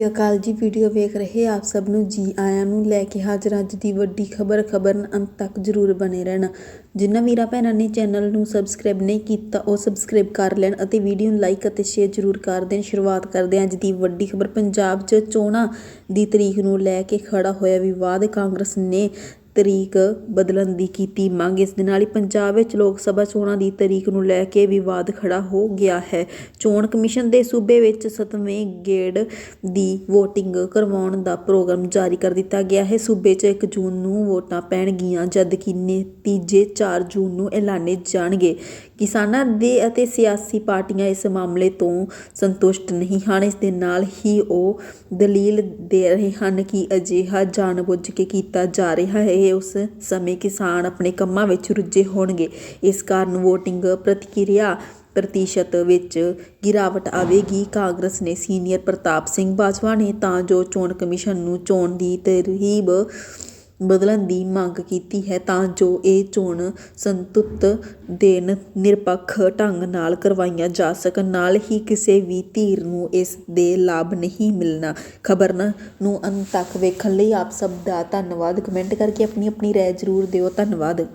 ਸਤਿ ਸ਼੍ਰੀ ਅਕਾਲ ਜੀ ਵੀਡੀਓ ਵੇਖ ਰਹੇ ਆਪ ਸਭ ਨੂੰ ਜੀ ਆਇਆਂ ਨੂੰ ਲੈ ਕੇ ਹਾਜ਼ਰ ਅੱਜ ਦੀ ਵੱਡੀ ਖਬਰ ਖਬਰ ਅੰਤ ਤੱਕ ਜ਼ਰੂਰ ਬਣੇ ਰਹਿਣਾ। ਜਿਨ੍ਹਾਂ ਵੀਰਾਂ ਭੈਣਾਂ ਨੇ ਚੈਨਲ ਨੂੰ ਸਬਸਕ੍ਰਾਈਬ ਨਹੀਂ ਕੀਤਾ, ਉਹ ਸਬਸਕ੍ਰਾਈਬ ਕਰ ਲੈਣ ਅਤੇ ਵੀਡੀਓ ਨੂੰ ਲਾਈਕ ਅਤੇ ਸ਼ੇਅਰ ਜ਼ਰੂਰ ਕਰ ਦੇਣ। ਸ਼ੁਰੂਆਤ ਕਰਦੇ ਹਾਂ ਅੱਜ ਦੀ ਵੱਡੀ ਖਬਰ। ਪੰਜਾਬ 'ਚ ਚੋਣਾਂ ਦੀ ਤਰੀਕ ਨੂੰ ਲੈ ਕੇ ਖੜਾ ਹੋਇਆ ਵਿਵਾਦ ਕਾਂਗਰਸ ਨੇ ਤਰੀਕ ਬਦਲਣ ਦੀ ਕੀਤੀ ਮੰਗ। ਇਸ ਦੇ ਨਾਲ ਹੀ ਪੰਜਾਬ ਵਿੱਚ ਲੋਕ ਸਭਾ ਚੋਣਾਂ ਦੀ ਤਰੀਕ ਨੂੰ ਲੈ ਕੇ ਵਿਵਾਦ ਖੜਾ ਹੋ ਗਿਆ ਹੈ। ਚੋਣ ਕਮਿਸ਼ਨ ਦੇ ਸੂਬੇ ਵਿੱਚ ਸੱਤਵੇਂ ਗੇੜ ਦੀ VOTING ਕਰਵਾਉਣ ਦਾ ਪ੍ਰੋਗਰਾਮ ਜਾਰੀ ਕਰ ਦਿੱਤਾ ਗਿਆ ਹੈ। ਸੂਬੇ 'ਚ 1 ਜੂਨ ਨੂੰ ਵੋਟਾਂ ਪੈਣਗੀਆਂ ਜਦਕਿ ਨਤੀਜੇ 4 ਜੂਨ ਨੂੰ ਐਲਾਨੇ ਜਾਣਗੇ। ਕਿਸਾਨਾਂ ਦੇ ਅਤੇ ਸਿਆਸੀ ਪਾਰਟੀਆਂ ਇਸ ਮਾਮਲੇ ਤੋਂ ਸੰਤੁਸ਼ਟ ਨਹੀਂ ਹਨ। ਇਸ ਦੇ ਨਾਲ ਹੀ ਉਹ ਦਲੀਲ ਦੇ ਰਹੇ ਹਨ ਕਿ ਅਜਿਹਾ ਜਾਣਬੁੱਝ ਕੇ ਕੀਤਾ ਜਾ ਰਿਹਾ ਹੈ। ਉਸ ਸਮੇਂ ਕਿਸਾਨ ਆਪਣੇ ਕੰਮਾਂ ਵਿੱਚ ਰੁੱਝੇ ਹੋਣਗੇ। ਇਸ ਕਾਰਨ VOTING ਪ੍ਰਤੀਕਿਰਿਆ ਪ੍ਰਤੀਸ਼ਤ ਵਿੱਚ ਗਿਰਾਵਟ ਆਵੇਗੀ। ਕਾਂਗਰਸ ਨੇ ਸੀਨੀਅਰ ਪ੍ਰਤਾਪ ਸਿੰਘ ਬਾਜਵਾ ਨੇ ਤਾਂ ਜੋ ਚੋਣ ਕਮਿਸ਼ਨ ਨੂੰ ਚੋਣ ਦੀ ਤਰਤੀਬ ਬਦਲਣ ਦੀ ਮੰਗ ਕੀਤੀ ਹੈ ਤਾਂ ਜੋ ਇਹ ਚੋਣ ਸੰਤੁੱਤ ਦੇਨ ਨਿਰਪੱਖ ਢੰਗ ਨਾਲ ਕਰਵਾਈਆਂ ਜਾ ਸਕਣ। ਨਾਲ ਹੀ ਕਿਸੇ ਵੀ ਧਿਰ ਨੂੰ ਇਸ ਦੇ ਲਾਭ ਨਹੀਂ ਮਿਲਣਾ। ਖਬਰ ਨੂੰ ਅੰਤ ਤੱਕ ਵੇਖਣ ਲਈ ਆਪ ਸਭ ਦਾ ਧੰਨਵਾਦ। ਕਮੈਂਟ ਕਰਕੇ ਆਪਣੀ ਆਪਣੀ ਰਾਏ ਜ਼ਰੂਰ ਦਿਓ। ਧੰਨਵਾਦ।